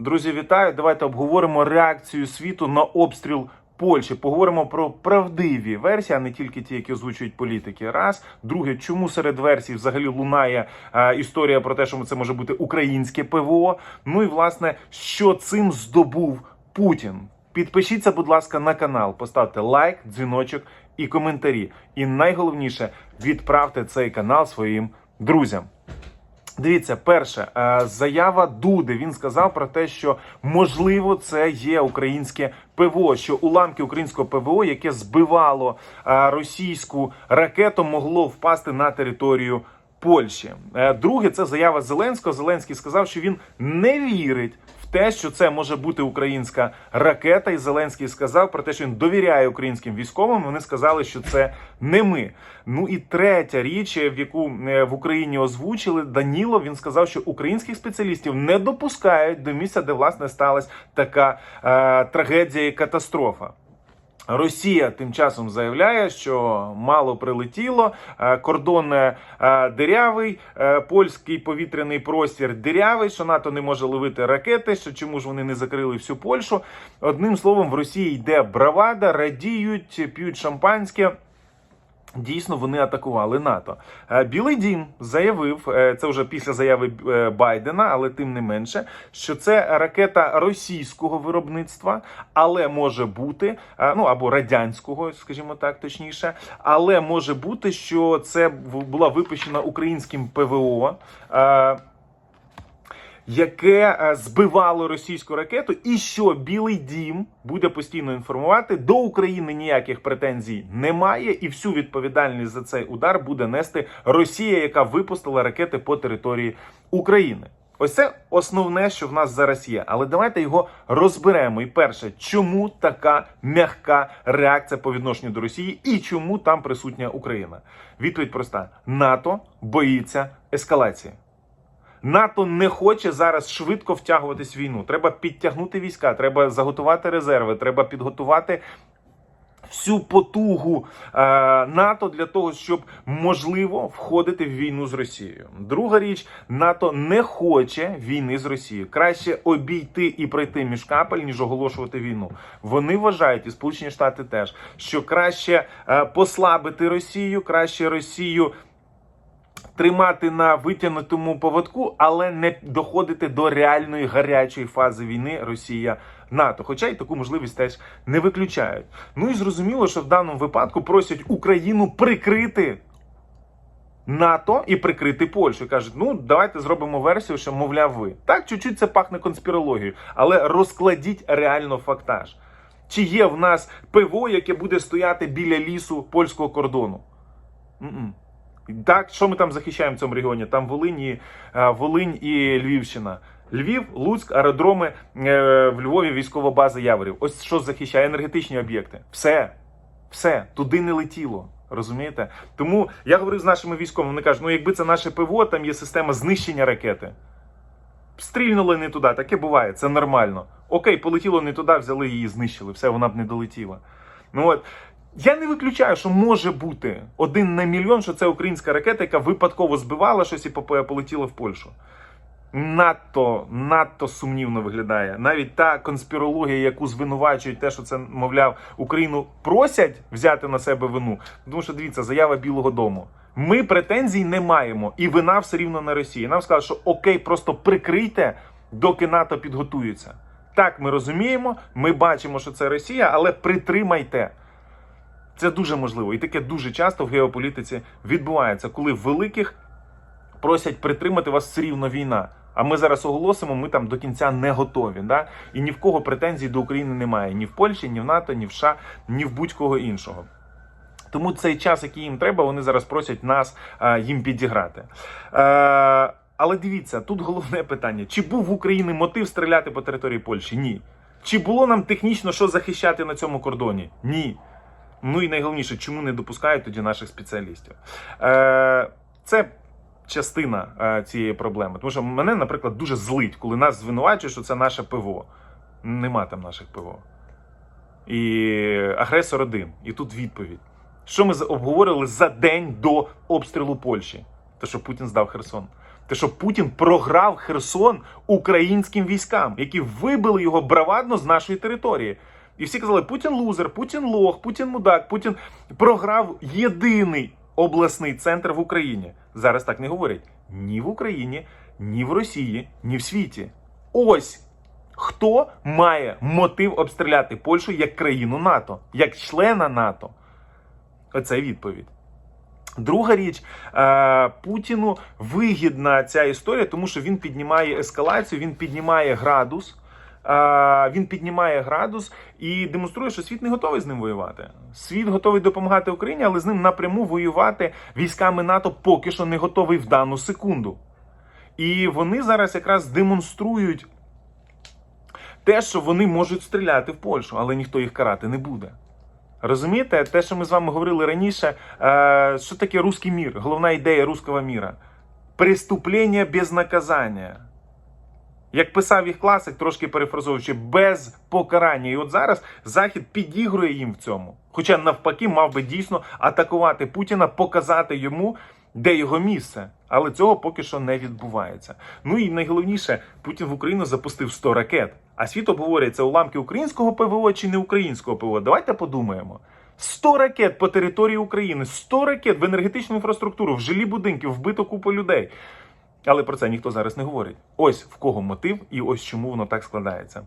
Друзі, вітаю! Давайте обговоримо реакцію світу на обстріл Польщі. Поговоримо про правдиві версії, а не тільки ті, які озвучують політики. Раз друге, чому серед версій взагалі лунає е, історія про те, що це може бути українське ПВО. Ну і власне, що цим здобув Путін. Підпишіться, будь ласка, на канал, поставте лайк, дзвіночок і коментарі. І найголовніше відправте цей канал своїм друзям. Дивіться, перше, е, заява Дуди. Він сказав про те, що можливо це є українське ПВО, що уламки українського ПВО, яке збивало е, російську ракету, могло впасти на територію Польщі. Е, Друге, це заява Зеленського. Зеленський сказав, що він не вірить в те, що це може бути українська ракета. І Зеленський сказав про те, що він довіряє українським військовим. Вони сказали, що це не ми. Ну і третя річ, в яку е, в Україні озвучили Даніло. Він сказав, що українських спеціалістів не допускають до місця, де власне сталася така е, трагедія і катастрофа. Росія тим часом заявляє, що мало прилетіло, е, кордон е, дирявий, е, польський повітряний простір дирявий, що НАТО не може ловити ракети, що чому ж вони не закрили всю Польщу. Одним словом, в Росії йде бравада, радіють, п'ють шампанське. Дійсно, вони атакували НАТО. Е, Білий Дім заявив е, це вже після заяви е, Байдена, але тим не менше, що це ракета російського виробництва, але може бути ну або радянського, скажімо так, точніше, але може бути, що це була випущена українським ПВО. Яке е, збивало російську ракету, і що Білий Дім буде постійно інформувати, до України ніяких претензій немає, і всю відповідальність за цей удар буде нести Росія, яка випустила ракети по території України. Ось це основне, що в нас зараз є. Але давайте його розберемо. І перше, чому така м'яка реакція по відношенню до Росії, і чому там присутня Україна? Відповідь проста: НАТО боїться ескалації. НАТО не хоче зараз швидко втягуватись в війну. Треба підтягнути війська, треба заготувати резерви, треба підготувати всю потугу е, НАТО для того, щоб можливо входити в війну з Росією. Друга річ, НАТО не хоче війни з Росією. Краще обійти і пройти між капель, ніж оголошувати війну. Вони вважають, і Сполучені Штати теж, що краще е, послабити Росію, краще Росію тримати на витягнутому поводку, але не доходити до реальної гарячої фази війни Росія. НАТО, хоча й таку можливість теж не виключають. Ну і зрозуміло, що в даному випадку просять Україну прикрити НАТО і прикрити Польщу. Кажуть, ну давайте зробимо версію, що мовляв ви. Так, чуть-чуть це пахне конспірологією, але розкладіть реально фактаж. Чи є в нас ПВО, яке буде стояти біля лісу польського кордону? М-м. Так, що ми там захищаємо в цьому регіоні? Там Волинь і, е, Волинь і Львівщина. Львів, Луцьк, аеродроми е, в Львові, військова база Яворів. Ось що захищає енергетичні об'єкти. Все, все, туди не летіло. Розумієте? Тому я говорив з нашими військовими, вони кажуть, ну якби це наше ПВО, там є система знищення ракети. Стрільнули не туди, таке буває, це нормально. Окей, полетіло не туди, взяли її, знищили, все, вона б не долетіла. Ну от. Я не виключаю, що може бути один на мільйон, що це українська ракета, яка випадково збивала щось і полетіла в Польщу. Надто, надто сумнівно виглядає. Навіть та конспірологія, яку звинувачують, те, що це, мовляв, Україну просять взяти на себе вину. Тому що дивіться, заява Білого Дому. Ми претензій не маємо, і вина все рівно на Росії. Нам сказали, що окей, просто прикрийте, доки НАТО підготується. Так, ми розуміємо, ми бачимо, що це Росія, але притримайте. Це дуже можливо, і таке дуже часто в геополітиці відбувається, коли великих просять притримати вас все рівно війна. А ми зараз оголосимо, ми там до кінця не готові. Да? І ні в кого претензій до України немає. Ні в Польщі, ні в НАТО, ні в США, ні в будь-кого іншого. Тому цей час, який їм треба, вони зараз просять нас а, їм підіграти. Е, але дивіться, тут головне питання: чи був в Україні мотив стріляти по території Польщі? Ні. Чи було нам технічно що захищати на цьому кордоні? Ні. Ну і найголовніше, чому не допускають тоді наших спеціалістів? Е, це частина е, цієї проблеми. Тому що мене, наприклад, дуже злить, коли нас звинувачують, що це наше ПВО. Нема там наших ПВО. І агресор один. І тут відповідь. Що ми обговорили за день до обстрілу Польщі? Те, що Путін здав Херсон. Те, що Путін програв Херсон українським військам, які вибили його бравадно з нашої території. І всі казали: Путін лузер, Путін лох, Путін мудак, Путін програв єдиний обласний центр в Україні. Зараз так не говорять ні в Україні, ні в Росії, ні в світі. Ось хто має мотив обстріляти Польщу як країну НАТО, як члена НАТО. Оце відповідь. Друга річ, е, Путіну вигідна ця історія, тому що він піднімає ескалацію, він піднімає градус. Він піднімає градус і демонструє, що світ не готовий з ним воювати. Світ готовий допомагати Україні, але з ним напряму воювати військами НАТО поки що не готовий в дану секунду. І вони зараз якраз демонструють те, що вони можуть стріляти в Польщу, але ніхто їх карати не буде. Розумієте, те, що ми з вами говорили раніше, е, що таке русський мір? Головна ідея руського міра преступлення без наказання. Як писав їх класик, трошки перефразовуючи, без покарання. І от зараз Захід підігрує їм в цьому. Хоча навпаки мав би дійсно атакувати Путіна, показати йому, де його місце. Але цього поки що не відбувається. Ну і найголовніше, Путін в Україну запустив 100 ракет. А світ обговорює, це уламки українського ПВО чи не українського ПВО. Давайте подумаємо. 100 ракет по території України, 100 ракет в енергетичну інфраструктуру, в жилі будинки, вбито купу людей. Але про це ніхто зараз не говорить. Ось в кого мотив, і ось чому воно так складається.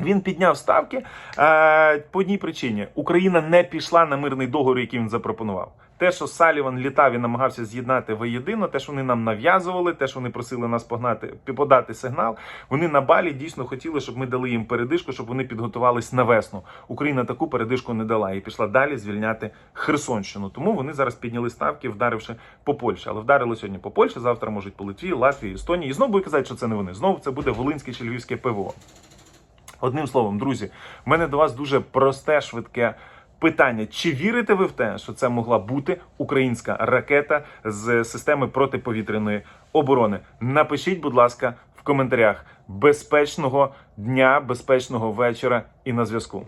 Він підняв ставки е, по одній причині: Україна не пішла на мирний договір, який він запропонував. Те, що Саліван літав і намагався з'єднати воєдино, те, що вони нам нав'язували, те, що вони просили нас погнати, подати сигнал. Вони на балі дійсно хотіли, щоб ми дали їм передишку, щоб вони підготувались на весну. Україна таку передишку не дала і пішла далі звільняти Херсонщину. Тому вони зараз підняли ставки, вдаривши по Польщі. Але вдарили сьогодні по Польщі. Завтра можуть по Литві, Латвії, Естонії. І знову будуть казати, що це не вони. Знову це буде Волинське чи Львівське ПВО. Одним словом, друзі, в мене до вас дуже просте, швидке питання. Чи вірите ви в те, що це могла бути українська ракета з системи протиповітряної оборони? Напишіть, будь ласка, в коментарях. Безпечного дня, безпечного вечора і на зв'язку.